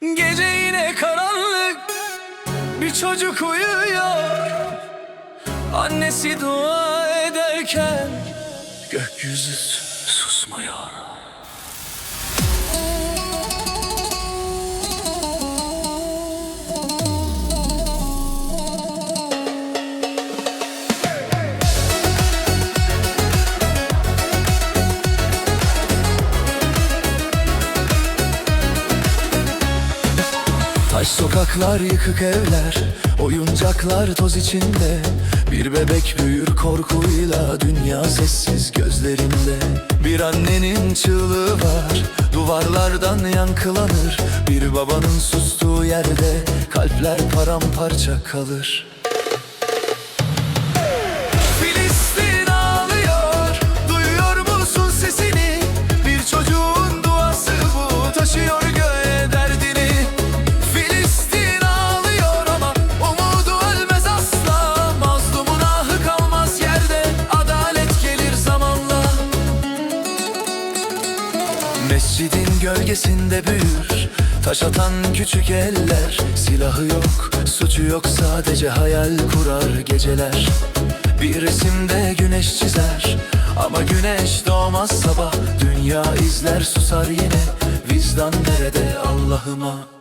Gece yine karanlık Bir çocuk uyuyor. Annesi dua ederken Gökyüzü susmuyor Taş sokaklar, yıkık evler, oyuncaklar toz içinde. Bir bebek büyür korkuyla, dünya sessiz gözlerinde. Bir annenin çığlığı var, duvarlardan yankılanır. Bir babanın sustuğu yerde, kalpler paramparça kalır Mescidin gölgesinde büyür. Taş atan küçük eller. Silahı yok, suçu yok Sadece hayal kurar geceler. Bir resimde güneş çizer Ama güneş doğmaz sabah. Dünya izler susar yine. Vicdan nerede Allah'ıma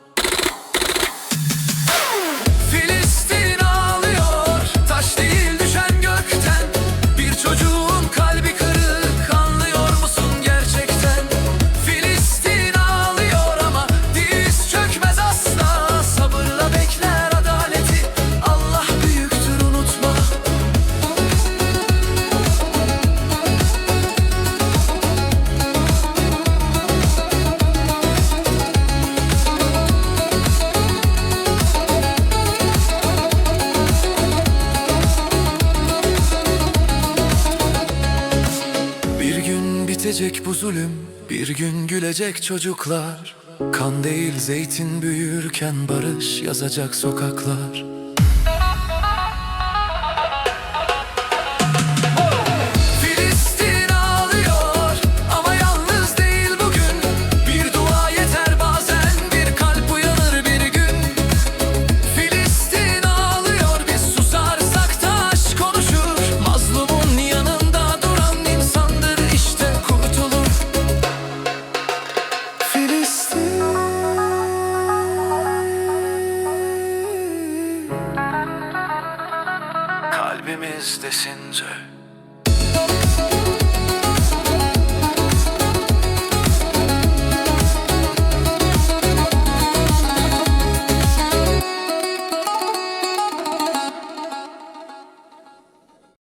bitecek bu zulüm Bir gün gülecek çocuklar. Kan değil zeytin büyürken barış yazacak sokaklar kalbimizdesin söz